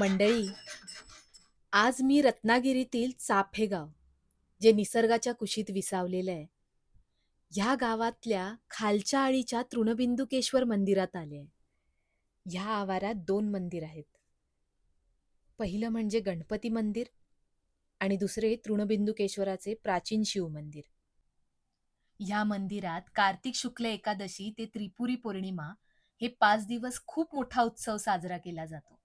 मंडळी आज मी रत्नागिरीतील चाफे गाव जे निसर्गाच्या कुशीत विसावलेलं आहे ह्या गावातल्या खालच्या आळीच्या तृणबिंदुकेश्वर मंदिरात आले आहे. ह्या आवारात दोन मंदिर आहेत. पहिलं म्हणजे गणपती मंदिर आणि दुसरे तृणबिंदुकेश्वराचे प्राचीन शिव मंदिर. ह्या मंदिरात कार्तिक शुक्ल एकादशी ते त्रिपुरी पौर्णिमा हे पाच दिवस खूप मोठा उत्सव साजरा केला जातो.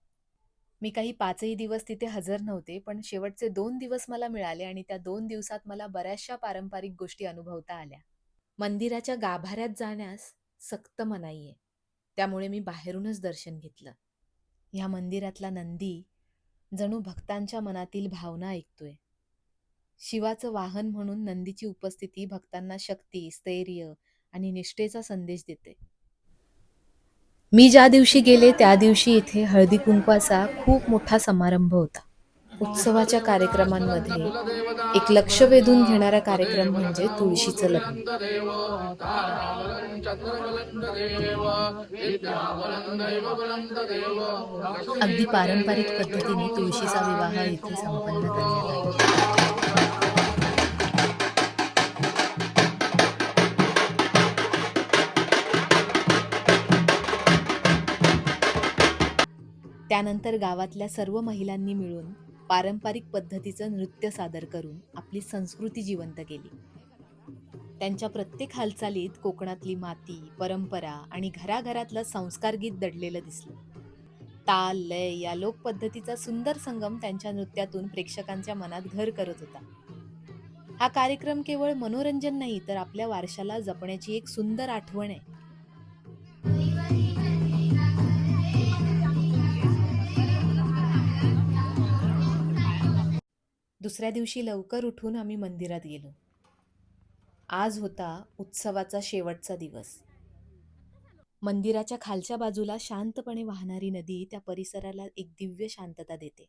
मी काही पाचही दिवस तिथे हजर नव्हते पण शेवटचे दोन दिवस मला मिळाले आणि त्या दोन दिवसात मला बऱ्याचशा पारंपरिक गोष्टी अनुभवता आल्या. मंदिराच्या गाभाऱ्यात जाण्यास सक्त मनाई आहे त्यामुळे मी बाहेरूनच दर्शन घेतलं. ह्या मंदिरातला नंदी जणू भक्तांच्या मनातील भावना ऐकतोय. शिवाचं वाहन म्हणून नंदीची उपस्थिती भक्तांना शक्ती स्थैर्य आणि निष्ठेचा संदेश देते. मी ज्या दिवशी गेले त्या दिवशी इथे हळदी कुंकवाचा खूप मोठा समारंभ होता. उत्सवाच्या कार्यक्रमांमध्ये एक लक्ष वेधून घेणारा कार्यक्रम म्हणजे तुळशीचं लग्न. अगदी पारंपरिक पद्धतीने तुळशीचा विवाह इथे संपन्न करण्यात आला. त्यानंतर गावातल्या सर्व महिलांनी मिळून पारंपरिक पद्धतीचं नृत्य सादर करून आपली संस्कृती जिवंत केली. त्यांच्या प्रत्येक हालचालीत कोकणातली माती परंपरा आणि घराघरातलं संस्कार गीत दडलेलं दिसलं. ताल लय या लोक पद्धतीचा सुंदर संगम त्यांच्या नृत्यातून प्रेक्षकांच्या मनात घर करत होता. हा कार्यक्रम केवळ मनोरंजन नाही तर आपल्या वारशाला जपण्याची एक सुंदर आठवण आहे. दुसऱ्या दिवशी लवकर उठून आम्ही मंदिरात गेलो. आज होता उत्सवाचा शेवटचा दिवस. मंदिराच्या खालच्या बाजूला शांतपणे वाहणारी नदी त्या परिसराला एक दिव्य शांतता देते.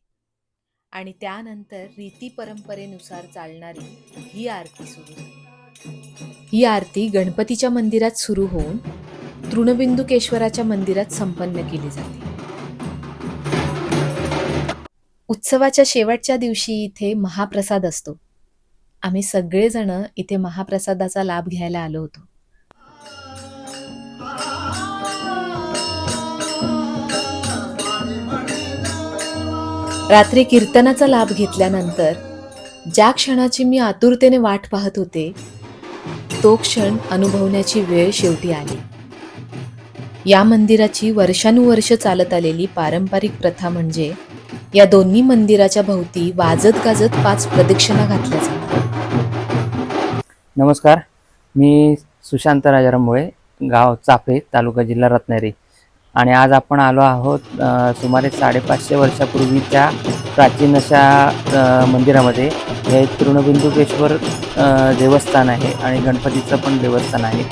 आणि त्यानंतर रीती परंपरेनुसार चालणारी ही आरती सुरू. ही आरती गणपतीच्या मंदिरात सुरू होऊन तृणबिंदुकेश्वराच्या मंदिरात संपन्न केली जाते. उत्सवाच्या शेवटच्या दिवशी इथे महाप्रसाद असतो. आम्ही सगळेजण इथे महाप्रसादाचा लाभ घ्यायला आलो होतो. रात्री कीर्तनाचा लाभ घेतल्यानंतर ज्या क्षणाची मी आतुरतेने वाट पाहत होते तो क्षण अनुभवण्याची वेळ शेवटी आली. या मंदिराची वर्षानुवर्ष चालत आलेली पारंपरिक प्रथा म्हणजे या दोन्ही मंदिराच्या भोवती वाजत गाजत पाच प्रदक्षिणा घातल्या जातात. नमस्कार. मी सुशांत राजाराम मुळे गाव चाफे तालुका जिल्हा रत्नागिरी. आणि आज आपण आलो आहोत सुमारे साडेपाचशे वर्षापूर्वीच्या प्राचीन अशा मंदिरामध्ये. हे तृणबिंदुकेश्वर देवस्थान आहे आणि गणपतीचं पण देवस्थान आहे.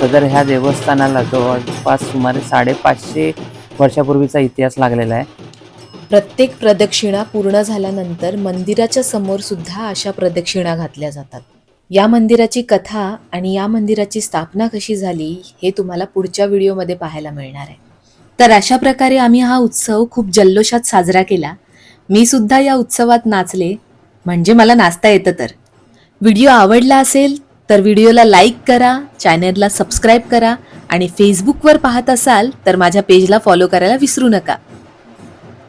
सदर ह्या देवस्थानाला जवळपास सुमारे साडेपाचशे वर्षापूर्वीचा इतिहास लागलेला आहे. प्रत्येक प्रदक्षिणा पूर्ण झाल्यानंतर मंदिराच्या समोर सुद्धा अशा प्रदक्षिणा घातल्या जातात. या मंदिराची कथा आणि या मंदिराची स्थापना कशी झाली हे तुम्हाला पुढच्या व्हिडिओमध्ये पाहायला मिळणार आहे. तर अशा प्रकारे आम्ही हा उत्सव खूप जल्लोषात साजरा केला. मी सुद्धा या उत्सवात नाचले. म्हणजे मला नाचता येतं तर. व्हिडिओ आवडला असेल तर व्हिडिओला लाईक करा चॅनलला सबस्क्राईब करा आणि फेसबुकवर पाहत असाल तर माझ्या पेजला फॉलो करायला विसरू नका.